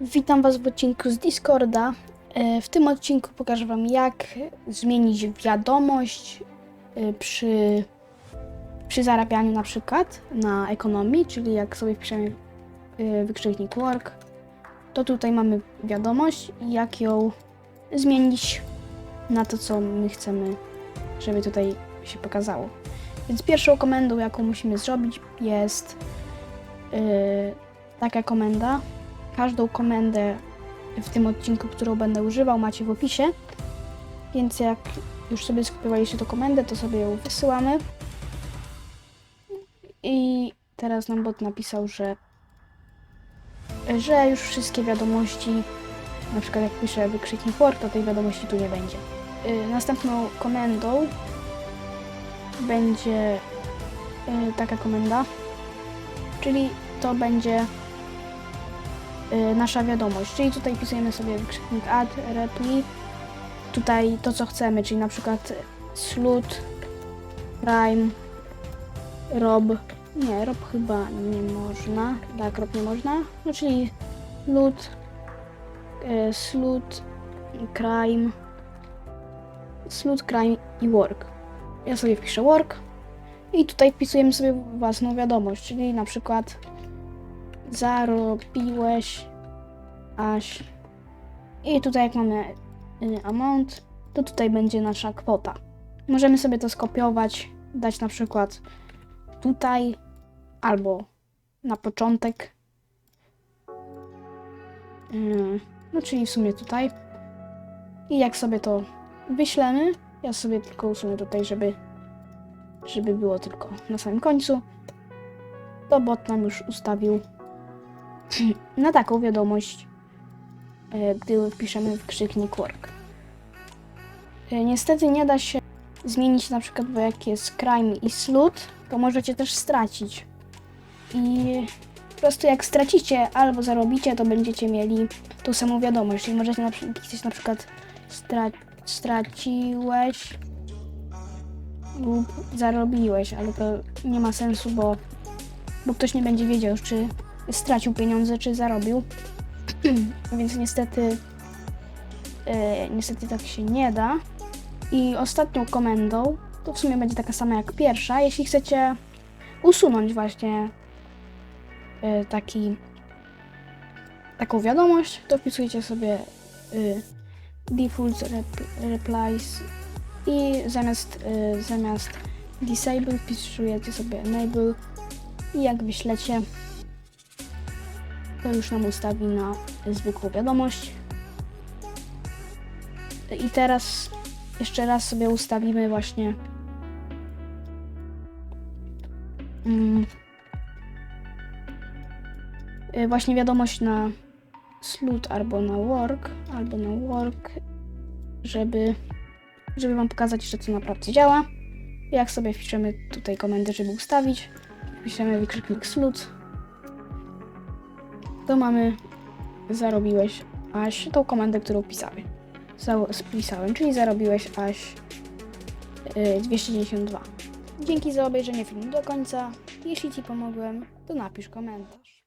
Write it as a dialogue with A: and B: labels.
A: Witam Was w odcinku z Discorda. E, W tym odcinku pokażę Wam, jak zmienić wiadomość e, przy, przy zarabianiu na przykład na ekonomii, czyli jak sobie wpiszemy e, wykrzyknik work, to tutaj mamy wiadomość jak ją zmienić na to, co my chcemy, żeby tutaj się pokazało. Więc pierwszą komendą, jaką musimy zrobić jest e, taka komenda, Każdą komendę w tym odcinku, którą będę używał, macie w opisie. Więc jak już sobie skopiowaliście tą komendę, to sobie ją wysyłamy. I teraz nam bot napisał, że, że już wszystkie wiadomości, na przykład jak piszę wykrzyknik work, to tej wiadomości tu nie będzie. Y, Następną komendą będzie y, taka komenda, czyli to będzie nasza wiadomość. Czyli tutaj pisujemy sobie wykrzyknik add, repli, tutaj to co chcemy, czyli na przykład slut, prime, rob, nie, rob chyba nie można, tak, rob nie można, no czyli lut, y, slut, crime, slut, crime i work. Ja sobie wpiszę work i tutaj wpisujemy sobie własną wiadomość, czyli na przykład zarobiłeś aż i tutaj jak mamy y, amount, to tutaj będzie nasza kwota. Możemy sobie to skopiować, dać na przykład tutaj albo na początek. Yy, No czyli w sumie tutaj. I jak sobie to wyślemy, ja sobie tylko usunę tutaj, żeby, żeby było tylko na samym końcu, to bot nam już ustawił na taką wiadomość, e, gdy wpiszemy wykrzyknik work. E, Niestety nie da się zmienić na przykład, bo jak jest crime i slut, to możecie też stracić. I po prostu jak stracicie albo zarobicie, to będziecie mieli tą samą wiadomość. Czyli możecie na pisać na przykład stra straciłeś lub zarobiłeś, ale to nie ma sensu, bo, bo ktoś nie będzie wiedział, czy stracił pieniądze, czy zarobił. Więc niestety, e, niestety tak się nie da. I ostatnią komendą, to w sumie będzie taka sama jak pierwsza, jeśli chcecie usunąć właśnie e, taki, taką wiadomość, to wpisujecie sobie y, default rep, replies i zamiast, zamiast disable wpisujecie sobie enable i jak wyślecie to już nam ustawi na zwykłą wiadomość. I teraz jeszcze raz sobie ustawimy właśnie mm, y, właśnie wiadomość na slut albo na work, albo na work, żeby, żeby wam pokazać, że to naprawdę działa. Jak sobie wpiszemy tutaj komendę, żeby ustawić, wpiszemy wykrzyknik slut, to mamy zarobiłeś aż tą komendę, którą pisałem. Spisałem, czyli zarobiłeś aż y, 292. Dzięki za obejrzenie filmu do końca. Jeśli Ci pomogłem, to napisz komentarz.